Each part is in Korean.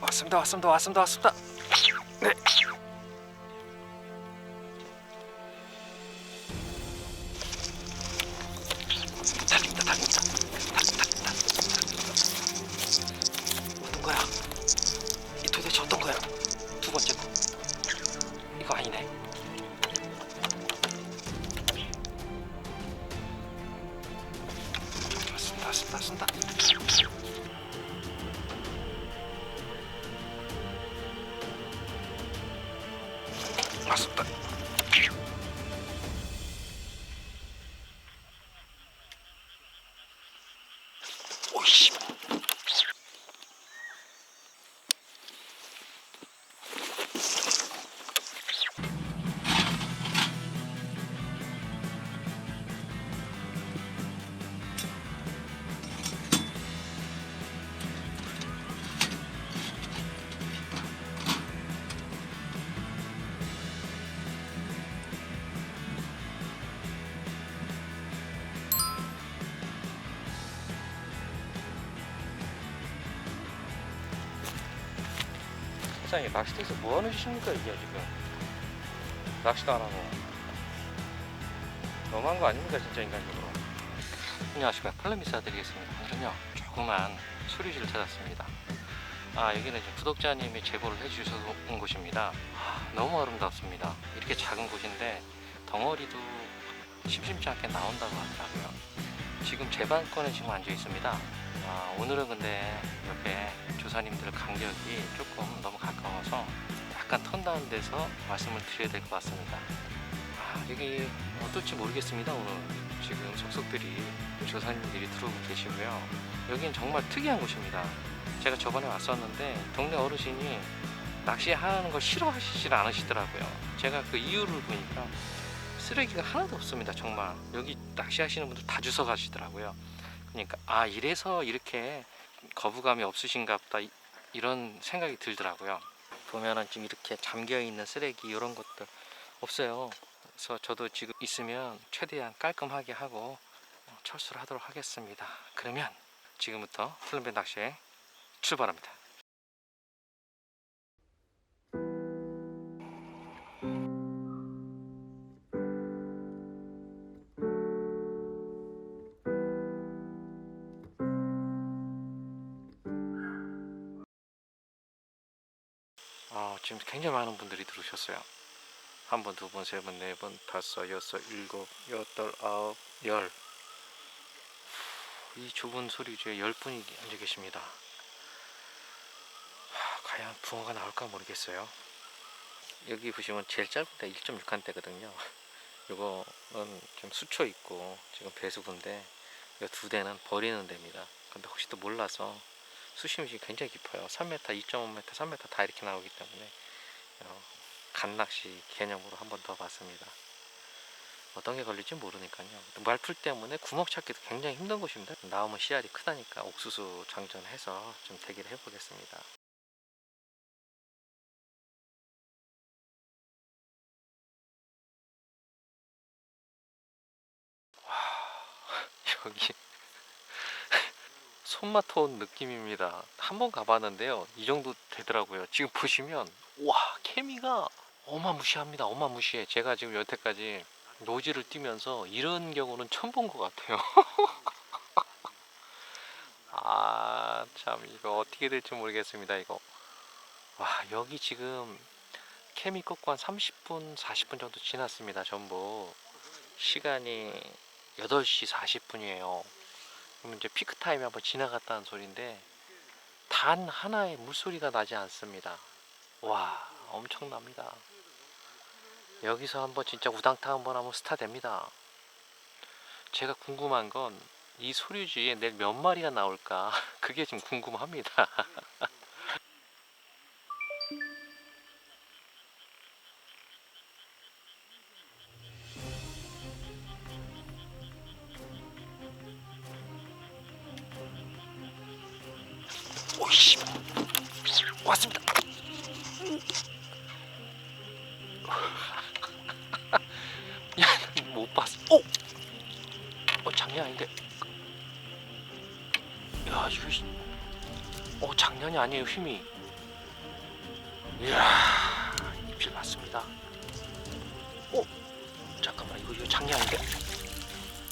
왔습니다 왔습니다 왔습니다 왔습니다. 네 사장님 낚시터에서 뭐 하는 짓입니까 이게 지금? 낚시도 안 하고. 너무한 거 아닙니까 진짜 인간적으로? 안녕하십니까. 팔로미사 드리겠습니다. 오늘은요 조그만 수리지를 찾았습니다. 아 여기는 이제 구독자님이 제보를 해주셔서 온 곳입니다. 아, 너무 아름답습니다. 이렇게 작은 곳인데 덩어리도 심심치 않게 나온다고 하더라고요 지금 제 방권에 지금 앉아 있습니다 아, 오늘은 근데 옆에 조사님들 간격이 조금 너무 가까워서 약간 턴다운 데서 말씀을 드려야 될 것 같습니다. 아, 여기 어떨지 모르겠습니다. 오늘 지금 속속들이 조사님들이 들어오고 계시고요. 여기는 정말 특이한 곳입니다. 제가 저번에 왔었는데 동네 어르신이 낚시하는 거 싫어하시질 않으시더라고요. 제가 그 이유를 보니까 쓰레기가 하나도 없습니다. 정말 여기 낚시하시는 분들 다 주워 가시더라고요. 그러니까 아 이래서 이렇게 거부감이 없으신가 보다 이- 이런 생각이 들더라고요 보면은 지금 이렇게 잠겨 있는 쓰레기 이런 것들 없어요 그래서 저도 지금 있으면 최대한 깔끔하게 하고 어, 철수를 하도록 하겠습니다 그러면 지금부터 플랜배 낚시에 출발합니다 굉장히 많은 분들이 들어오셨어요. 한 번, 두 번, 세 번, 네 번, 다섯, 여섯, 일곱, 여덟, 아홉, 열. 이 좁은 소리주에 열 분이 앉아 계십니다. 하, 과연 붕어가 나올까 모르겠어요. 여기 보시면 제일 짧은 데 1.6한대거든요. 이거는 좀 수초 있고 지금 배수구인데 이 두 대는 버리는 데입니다. 근데 혹시 또 몰라서 수심이 굉장히 깊어요. 3m, 2.5m, 3m 다 이렇게 나오기 때문에 어, 간낚시 개념으로 한 번 더 봤습니다. 어떤 게 걸릴지 모르니까요. 말풀 때문에 구멍 찾기도 굉장히 힘든 곳입니다. 나오면 씨알이 크다니까 옥수수 장전해서 좀 대기를 해보겠습니다. 와 여기 손맛 온 느낌입니다. 한 번 가봤는데요. 이 정도 되더라고요. 지금 보시면 와 케미가 어마무시합니다. 어마무시해. 제가 지금 여태까지 노지를 뛰면서 이런 경우는 처음 본 것 같아요. 아, 참 이거 어떻게 될지 모르겠습니다. 이거. 와, 여기 지금 케미 꺾고 한 30분, 40분 정도 지났습니다. 전부. 시간이 8시 40분이에요. 그럼 이제 피크 타임이 한번 지나갔다는 소리인데 단 하나의 물소리가 나지 않습니다. 와, 엄청납니다. 여기서 한번 진짜 우당탕 한번 하면 스타 됩니다. 제가 궁금한 건 이 소류주에 내일 몇 마리가 나올까 그게 좀 궁금합니다. 어 장난이 아니에요 힘이. 이야 입질 맞습니다. 어? 잠깐만 이거 이거 장난 아닌데?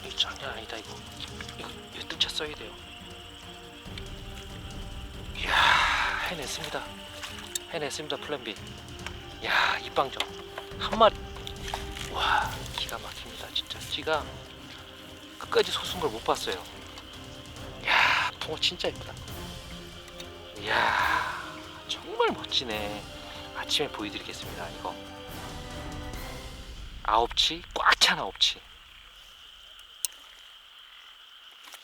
이거 장난 아니다 이거. 이거 이거 뜰채 써야 돼요. 이야 해냈습니다. 해냈습니다 플랜 B. 야 입방정. 한 마리. 와 기가 막힙니다 진짜. 찌가 끝까지 솟은 걸 못 봤어요. 야 붕어 진짜 예쁘다 이야 정말 멋지네. 아침에 보여드리겠습니다 이거. 아홉치 꽉 찬 아홉치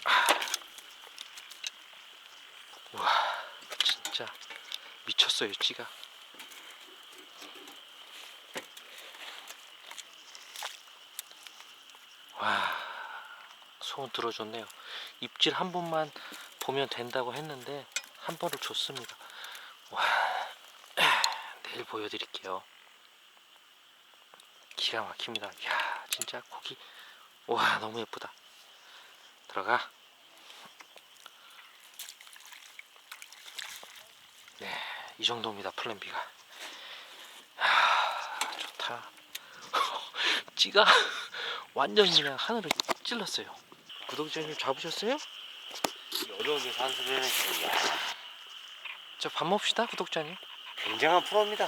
아. 와 진짜 미쳤어요 찌가. 와 소원 들어줬네요. 입질 한 번만 보면 된다고 했는데 한 번을 줬습니다. 와 내일 보여드릴게요. 기가 막힙니다. 야 진짜 고기 와 너무 예쁘다. 들어가. 네 이 정도입니다 플랜 B가. 아 좋다. 찌가 완전 그냥 하늘을 찔렀어요. 구독자님 잡으셨어요? 어려운 데서 한 소리 해내시고 야, 저밥 먹읍시다 구독자님 굉장한 프로입니다.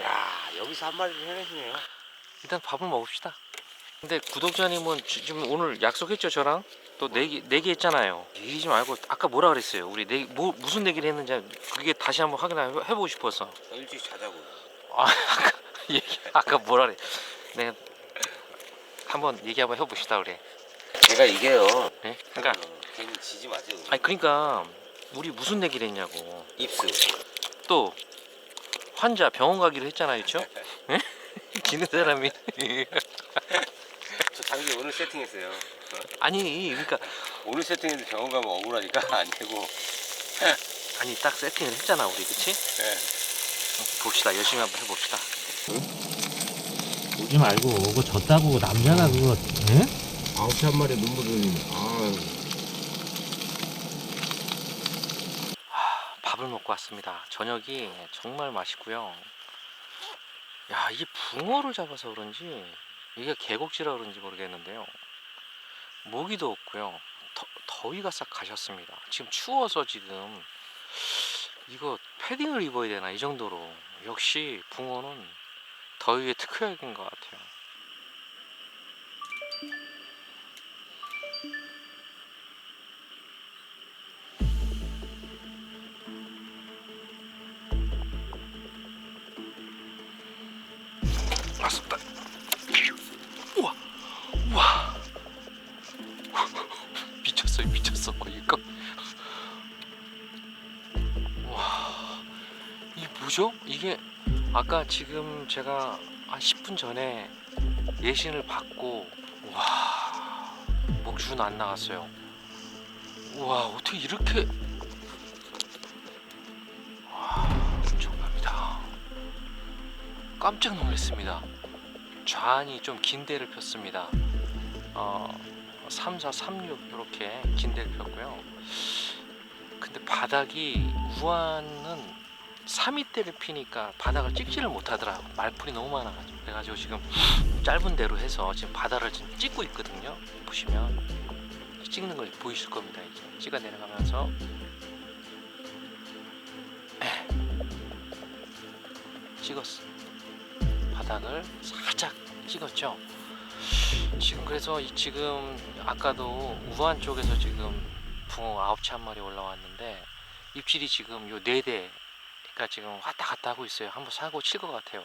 야 여기서 한 마리를 해내시네요. 일단 밥을 먹읍시다. 근데 구독자님은 지- 지금 오늘 약속했죠 저랑 또 내기 내기 했잖아요. 얘기지 말고 아까 뭐라 그랬어요. 우리 내뭐 무슨 내기를 했는지 그게 다시 한번 확인 해 보고 싶어서. 일찍 자자고. 아 아까 얘기 아까 뭐라 그래. 내가 한번 얘기 한번 해봅시다 그래. 제가 이게요. 네? 그러니까 어, 괜히 지지 마세요. 아니 그러니까 우리 무슨 내기를 했냐고. 입수. 또 환자 병원 가기로 했잖아요, 그렇죠? 예? 기는 사람이 저 장기 오늘 세팅했어요. 아니 그러니까 오늘 세팅해서 병원 가면 억울하니까 안 되고. 아니 딱 세팅을 했잖아 우리 그치? 예. 봅시다 열심히 한번 해봅시다 오지 말고 그거 졌다고 남자가 그거 응? 아홉 시한 마리 눈물 흘리네. 아 밥을 먹고 왔습니다. 저녁이 정말 맛있고요. 야 이게 붕어를 잡아서 그런지 이게 계곡지라 그런지 모르겠는데요. 모기도 없고요. 더, 더위가 싹 가셨습니다. 지금 추워서 지금 이거 패딩을 입어야 되나 이 정도로. 역시 붕어는 더위에 특효약인 것 같아요 아까 지금 제가 한 10분 전에 예신을 받고 와, 목줄은 안 나갔어요. 와, 어떻게 이렇게 와, 엄청납니다. 깜짝 놀랐습니다. 좌안이 좀긴 데를 폈습니다. 어, 3, 4, 3, 6 이렇게 긴 데를 폈고요. 근데 바닥이 우안은 3위대를 피니까 바닥을 찍지를 못하더라. 말풀이 너무 많아가지고 그래가지고 지금 짧은 데로 해서 지금 바닥을 지금 찍고 있거든요. 보시면 찍는 걸 보이실 겁니다. 이제 찍어 내려가면서 찍었어. 바닥을 살짝 찍었죠. 지금 그래서 이 지금 아까도 우한 쪽에서 지금 붕어 아홉치 한 마리 올라왔는데 입질이 지금 요네대 가 지금 왔다 갔다 하고 있어요. 한번 사고 칠 것 같아요.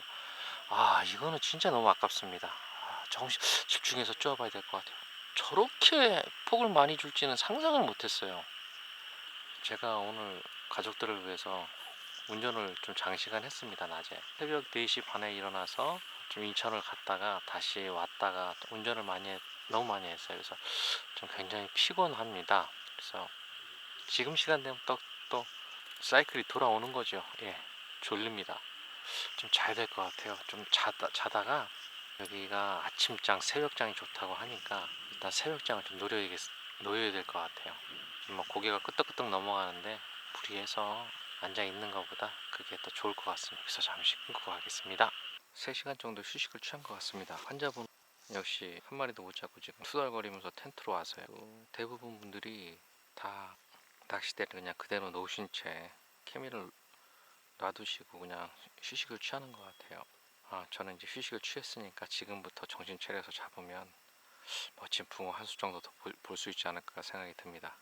아 이거는 진짜 너무 아깝습니다. 아, 정신 집중해서 쪼아봐야 될 것 같아요. 저렇게 폭을 많이 줄지는 상상을 못했어요. 제가 오늘 가족들을 위해서 운전을 좀 장시간 했습니다 낮에 새벽 4시 반에 일어나서 좀 인천을 갔다가 다시 왔다가 또 운전을 많이 했- 너무 많이 했어요 그래서 좀 굉장히 피곤합니다 그래서 지금 시간 되면 또, 또 사이클이 돌아오는 거죠 예 졸립니다 좀 자야 될 것 같아요 좀 자다, 자다가 여기가 아침장 새벽장이 좋다고 하니까 일단 새벽장을 좀 노려야겠, 놓여야 될 것 같아요. 뭐 고개가 끄덕끄덕 넘어가는데 무리해서 앉아 있는 것보다 그게 더 좋을 것 같습니다. 그래서 잠시 끊고 가겠습니다. 3시간 정도 휴식을 취한 것 같습니다. 환자분 역시 한 마리도 못 잡고 지금 투덜거리면서 텐트로 와서요. 또 대부분 분들이 다 낚싯대를 그냥 그대로 놓으신 채 케미를 놔두시고 그냥 휴식을 취하는 것 같아요. 아, 저는 이제 휴식을 취했으니까 지금부터 정신 차려서 잡으면 멋진 붕어 한 수 정도 더 볼 수 있지 않을까 생각이 듭니다.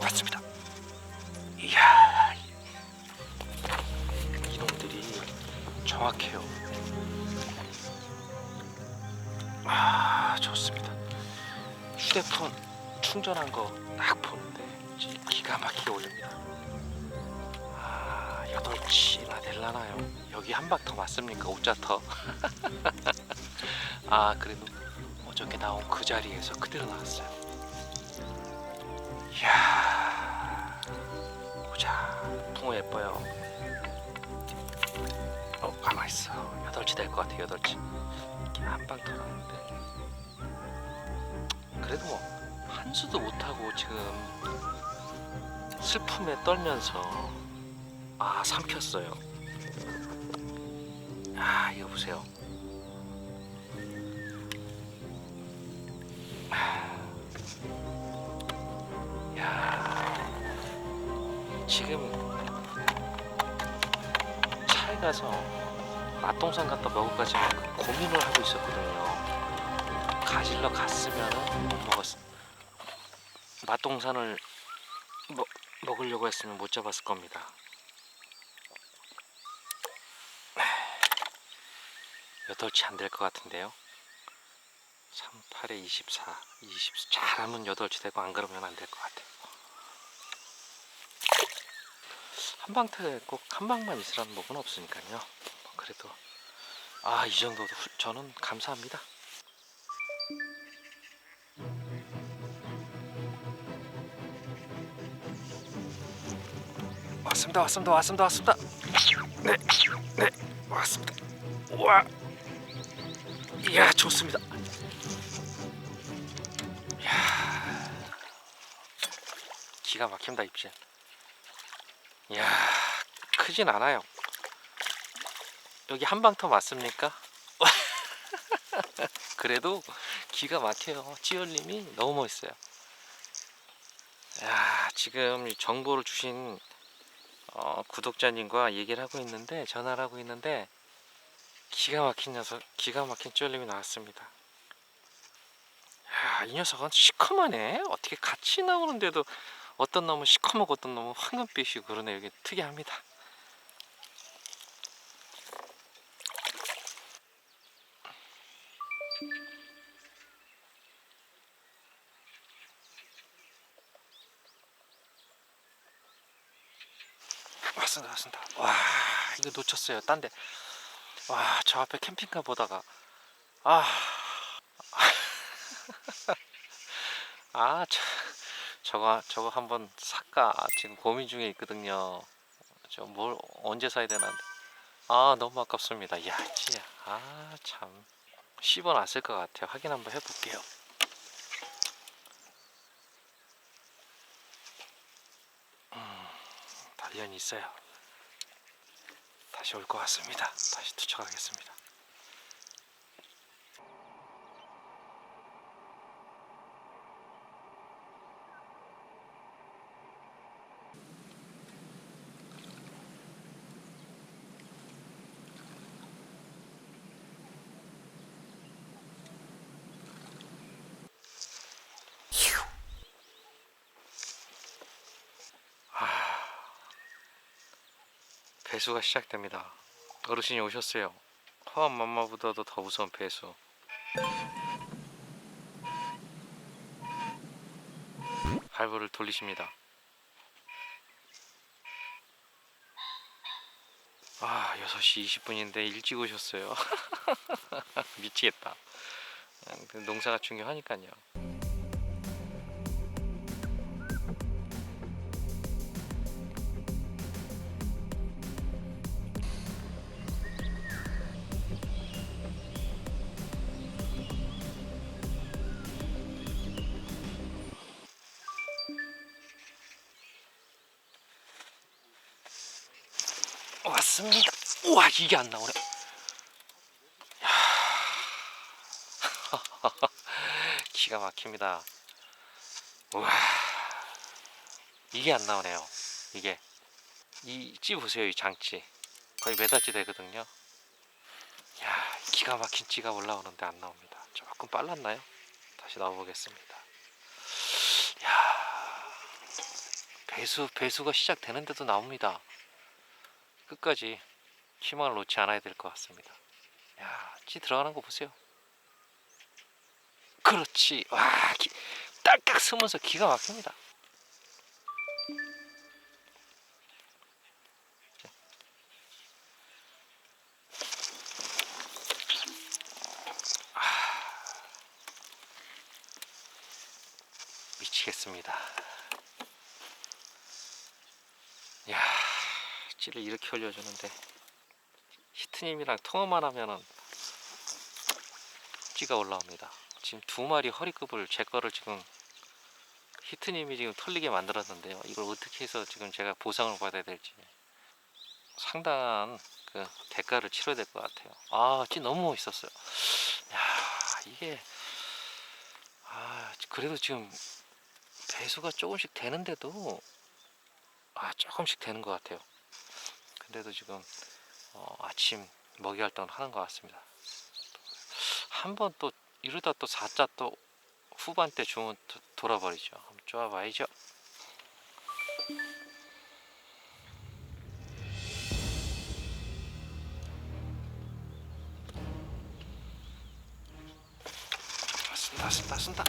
맞습니다. 이야, 정확해요. 아, 좋습니다. 휴대폰 충전한 거 딱 보는데 지- 기가 막히게 올립니다. 아, 여덟치나 될라나요? 여기 한 박 더 맞습니까? 오자터. 아, 그래도 어저께 나온 그 자리에서 그대로 나왔어요. 이야, 보자. 붕어 예뻐요. 어, 가만 있어. 여덟 치 될 것 같아. 여덟치. 한방더 나오는데. 그래도 뭐 한 수도 못 하고 지금 슬픔에 떨면서 아 삼켰어요. 아 이거 보세요. 야 지금 차에 가서 맛동산 갖다 먹을까 지금 그 고민을 하고 있었거든요. 가질러 갔으면은 못 먹었. 맛동산을 먹 먹으려고 했으면 못 잡았을 겁니다. 여덟치 안 될 것 같은데요. 3, 8에 24, 20 잘하면 여덟치 되고 안 그러면 안 될 것 같아요. 한방태 꼭 한 방만 있으라는 법은 없으니까요. 뭐 그래도 아 이 정도도 훌- 저는 감사합니다. 왔습니다, 왔습니다, 왔습니다, 왔습니다. 네, 네, 왔습니다. 우와, 이야 좋습니다. 이야, 기가 막힙니다 입질. 이야, 크진 않아요. 여기 한방터 맞습니까? 그래도 기가 막혀요. 찌얼님이 너무 멋있어요. 야, 지금 이 정보를 주신 어, 구독자님과 얘기를 하고 있는데 전화를 하고 있는데 기가 막힌 녀석, 기가 막힌 쫄림이 나왔습니다. 야, 이 녀석은 시커먼해. 어떻게 같이 나오는데도 어떤 놈은 시커멓고 어떤 놈은 황금빛이고 그러네. 여기 특이합니다. 왔습니다, 왔습니다. 와, 이거 놓쳤어요. 딴데. 와, 저 앞에 캠핑카 보다가 아, 아, 저, 저거 저거 한번 살까 지금 고민 중에 있거든요. 저 뭘 언제 사야 되나. 아, 너무 아깝습니다. 야, 진짜 아 참 씹어놨을 것 같아요. 확인 한번 해볼게요. 단련이 있어요. 다시 올 것 같습니다. 다시 투척하겠습니다. 배수가 시작됩니다. 어르신이 오셨어요. 허한 맘마보다도 더 무서운 배수. 발부를 돌리십니다. 아, 6시 20분인데 일찍 오셨어요. 미치겠다. 음, 그 농사가 중요하니까요. 왔습니다. 우와 이게 안 나오네. 야. 기가 막힙니다. 우와 이게 안 나오네요. 이게 이찌 보세요 이 장치 거의 메다찌 되거든요. 야 기가 막힌 찌가 올라오는데 안 나옵니다. 조금 빨랐나요? 다시 넣어보겠습니다. 야 배수 배수가 시작되는데도 나옵니다. 끝까지 희망을 놓지 않아야 될 것 같습니다. 야, 찌 들어가는 거 보세요. 그렇지. 와, 기, 딸깍 쓰면서 기가 막힙니다. 자. 아, 미치겠습니다. 야, 찌를 이렇게 올려주는데 히트님이랑 통화만 하면은 찌가 올라옵니다. 지금 두 마리 허리급을 제 거를 지금 히트님이 지금 털리게 만들었는데요. 이걸 어떻게 해서 지금 제가 보상을 받아야 될지 상당한 그 대가를 치러야 될 것 같아요. 아, 찌 너무 멋있었어요. 야, 이게 아, 그래도 지금 배수가 조금씩 되는데도 아, 조금씩 되는 것 같아요. 근데도 지금 어, 아침 먹이 활동을 하는 것 같습니다. 한번 또 이러다 또 4자 또 후반 때 주면 도- 돌아버리죠. 한번 쪼아봐야죠. 왔습니다, 왔습니다, 왔습니다.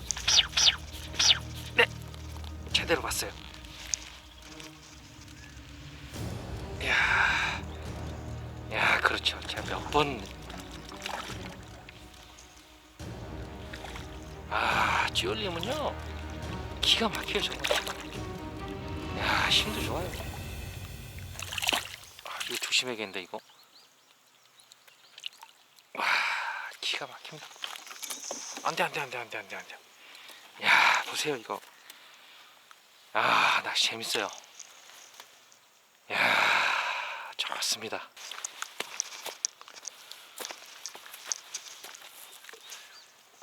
막혀요, 정말. 야, 힘도 좋아요. 아, 이거 조심해야겠는데, 이거. 와, 기가 막힙니다. 안 돼, 안 돼, 안 돼, 안 돼, 안 돼, 안 돼. 야, 보세요, 이거. 아, 낚시 재밌어요. 야, 좋습니다.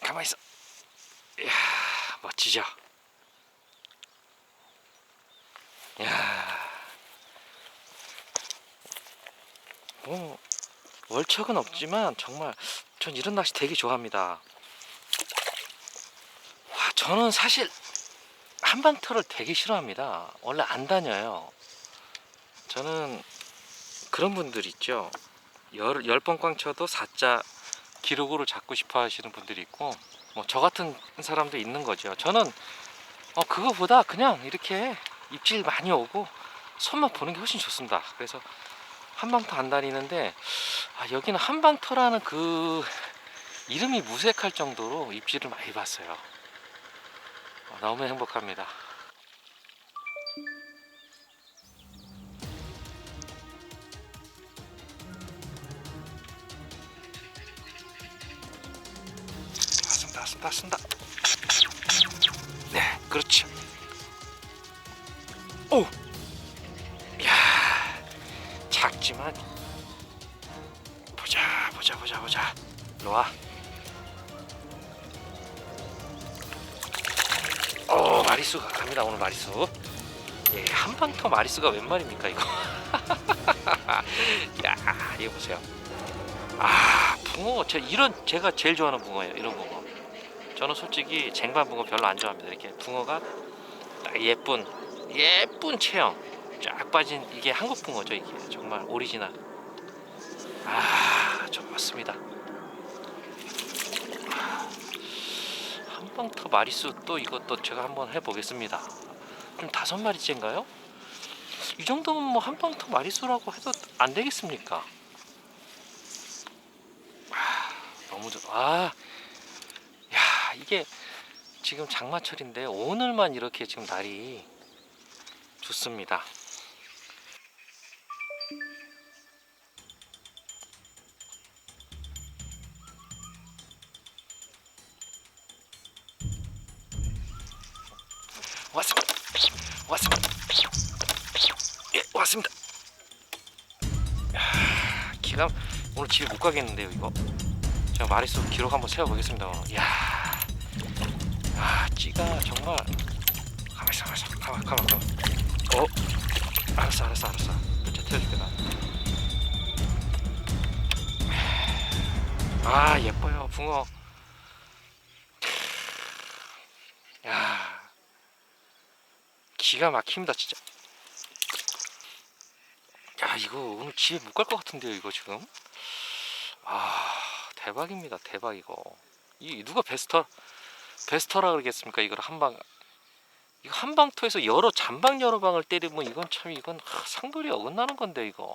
가만히 있어. 이야, 멋지죠? 뭐, 월척은 없지만, 정말, 전 이런 낚시 되게 좋아합니다. 와, 저는 사실, 한방터를 되게 싫어합니다. 원래 안 다녀요. 저는 그런 분들 있죠. 열, 열 번 꽝 쳐도 4자 기록으로 잡고 싶어 하시는 분들이 있고, 뭐 저 같은 사람도 있는 거죠. 저는 어, 그거보다 그냥 이렇게 입질 많이 오고 손만 보는 게 훨씬 좋습니다. 그래서 한방터 안 다니는데 아, 여기는 한방터라는 그 이름이 무색할 정도로 입질을 많이 봤어요. 어, 너무 행복합니다. 왔습니다, 왔습니다, 왔습니다. 네, 그렇죠. 오, 작지만 보자, 보자, 보자, 보자. 와. 어, 마리수가 갑니다. 오늘 마리수. 예, 한방터 마리수가 웬 말입니까 이거? 야, 이거 보세요. 아, 붕어. 저 이런 제가 제일 좋아하는 붕어예요. 이런 붕어. 저는 솔직히 쟁반 붕어 별로 안 좋아합니다. 이렇게 붕어가 딱 예쁜 예쁜 체형 쫙 빠진 이게 한국 붕어죠. 이게 정말 오리지널. 아, 좋습니다. 한방터 마리수 또 이것도 제가 한번 해보겠습니다. 좀 다섯 마리째인가요? 이 정도면 뭐 한방터 마리수라고 해도 안 되겠습니까? 아, 너무 좋. 아, 야 이게 지금 장마철인데 오늘만 이렇게 지금 날이 좋습니다. 왔습니다. 왔습니다. 예, 왔습니다. 야, 낚시가 오늘 집에 못 가겠는데요 이거? 제가 마리수 기록 한번 세워보겠습니다 이야 아 찌가 정말. 가만 있어 가만 있어. 가만 가만 가만. 어? 알았어 알았어 알았어. 자 태워줄게 나 아 예뻐요 붕어 기가 막힙니다 진짜. 야 이거 오늘 집에 못 갈 것 같은데요 이거 지금? 아 대박입니다 대박 이거. 이 누가 베스터 베스터라 그러겠습니까 이걸 한방. 이거 한방토에서 여러 잔방 여러 방을 때리면 이건 참 이건 하, 상돌이 어긋나는 건데 이거. 어,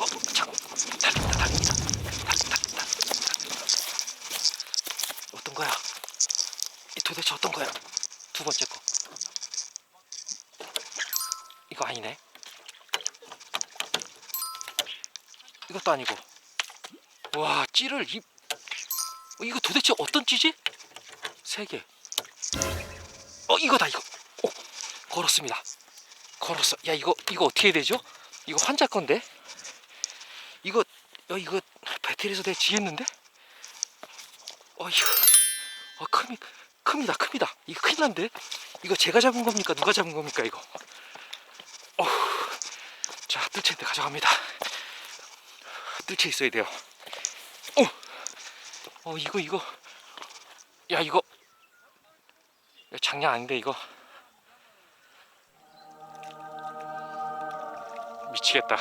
어, 잠깐 달립니다 달립니다. 달립니다 달립니다. 어떤 거야? 이 도대체 어떤 거야 두 번째 거 이거 아니네. 이것도 아니고. 와, 찌를 이 어, 이거 도대체 어떤 찌지? 세 개. 어, 이거다 이거. 오, 걸었습니다. 걸었어. 야, 이거 이거 어떻게 해야 되죠? 이거 환자 건데. 이거 어, 이거 배틀에서 내가 지겠는데? 어, 이거 어, 큽니 큽니다, 큽니다. 이거 큰일 난데. 이거 제가 잡은 겁니까? 누가 잡은 겁니까? 이거. 어후, 자 뜰채인데 가져갑니다 뜰채 있어야 돼요 어, 어 이거 이거 야 이거 야, 장난 아닌데 이거 미치겠다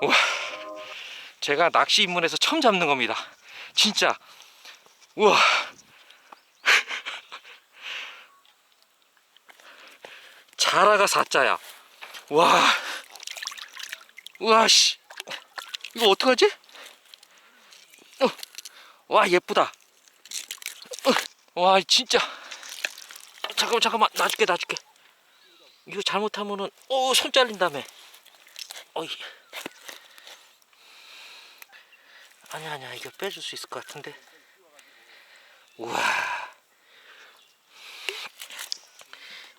우와 제가 낚시 입문에서 처음 잡는 겁니다 진짜 우와 자라가 사자야. 와. 우와 씨. 이거 어떡하지? 어. 와 예쁘다. 어. 와 진짜. 잠깐만 잠깐만 놔줄게 놔줄게. 이거 잘못하면은 어 손 잘린다며. 어이. 아니야 아니야 이거 빼줄 수 있을 것 같은데. 우와.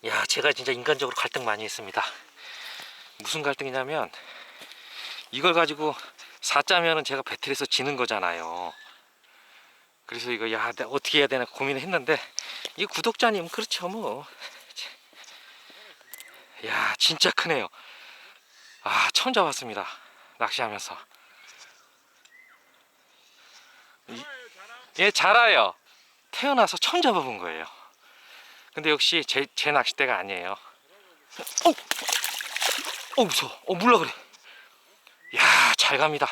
야, 제가 진짜 인간적으로 갈등 많이 했습니다. 무슨 갈등이냐면 이걸 가지고 사자면은 제가 배틀에서 지는 거잖아요. 그래서 이거 야, 어떻게 해야 되나 고민을 했는데 이 구독자님 그렇죠 뭐. 야, 진짜 크네요. 아, 처음 잡았습니다. 낚시하면서. 이- 예, 잘아요. 태어나서 처음 잡아본 거예요. 근데 역시 제, 제 낚싯대가 아니에요. 어, 어 무서워. 어 물러 그래. 야, 잘 갑니다.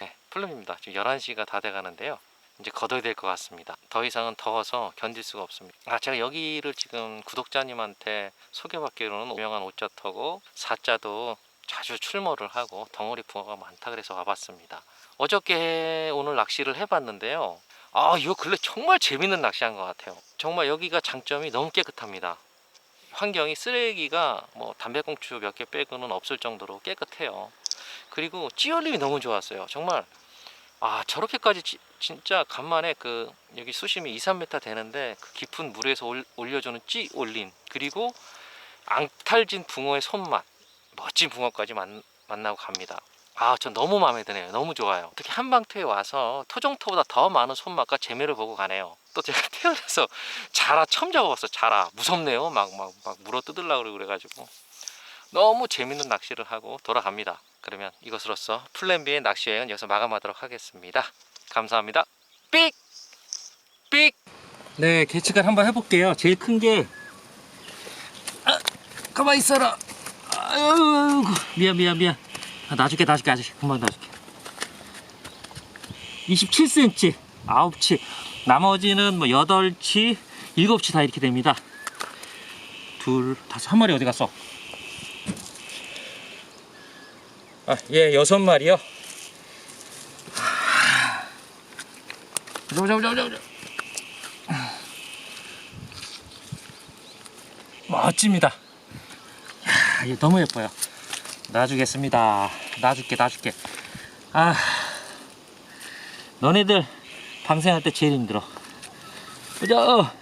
네, 플룸입니다. 지금 11시가 다 돼가는데요. 이제 걷어야 될 것 같습니다. 더 이상은 더워서 견딜 수가 없습니다. 아, 제가 여기를 지금 구독자님한테 소개받기로는 유명한 옷자터고 사자도 자주 출몰을 하고 덩어리 붕어가 많다 그래서 와봤습니다. 어저께 오늘 낚시를 해봤는데요. 아, 이거 근래 정말 재밌는 낚시한 것 같아요. 정말 여기가 장점이 너무 깨끗합니다. 환경이 쓰레기가 뭐 담배꽁초 몇 개 빼고는 없을 정도로 깨끗해요. 그리고 찌열림이 너무 좋았어요. 정말 아 저렇게까지 지- 진짜 간만에 그 여기 수심이 2, 3m 되는데 그 깊은 물에서 올, 올려주는 찌 올림 그리고 앙탈진 붕어의 손맛 멋진 붕어까지 만, 만나고 갑니다. 아, 전 너무 마음에 드네요. 너무 좋아요. 특히 한방터에 와서 토종토보다 더 많은 손맛과 재미를 보고 가네요. 또 제가 태어나서 자라 처음 잡아봤어. 자라 무섭네요. 막 막 막 물어 뜯으려고 그래가지고 너무 재밌는 낚시를 하고 돌아갑니다. 그러면 이것으로써 플랜 B의 낚시 여행은 여기서 마감하도록 하겠습니다. 감사합니다. 삑! 삑! 네, 개측을 한번 해볼게요. 제일 큰 게 아, 가만히 있어라. 아유, 미안 미안 미안. 아, 놔줄게 놔줄게 아저씨. 금방 놔줄게. 27cm 9치 나머지는 뭐 8치 7치 다 이렇게 됩니다. 둘 다섯. 한 마리 어디 갔어? 아예 여섯 마리요? 보자 보자 보자 멋집니다. 야, 이거 너무 예뻐요 놔주겠습니다. 놔줄게, 놔줄게. 아, 너네들 방생할 때 제일 힘들어. 보자.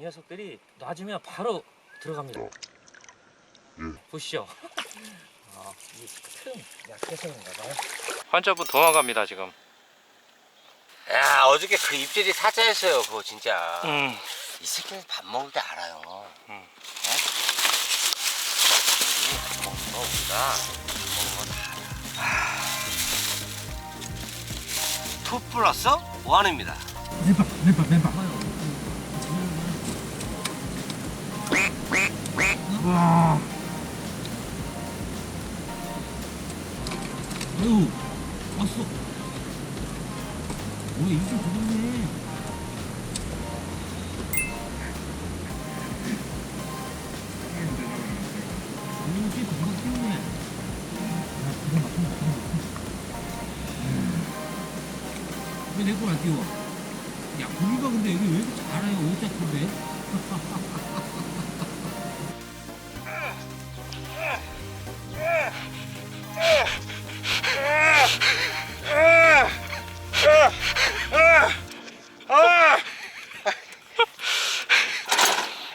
이 녀석들이 놔주면 바로 들어갑니다. 보시죠. 아, 이틈 약해서 그런가 봐요. 환자분 도망갑니다 지금. 야 어저께 그 입질이 사자였어요 그거 진짜 음. 이 새끼는 밥 먹을 때 알아요 음. 어? 우리 밥 먹는 거 우리가 밥 먹는 거다 알아 투 플러스 원입니다 맨밥 맨밥 맨밥 와. 아유 왔어. 오 입술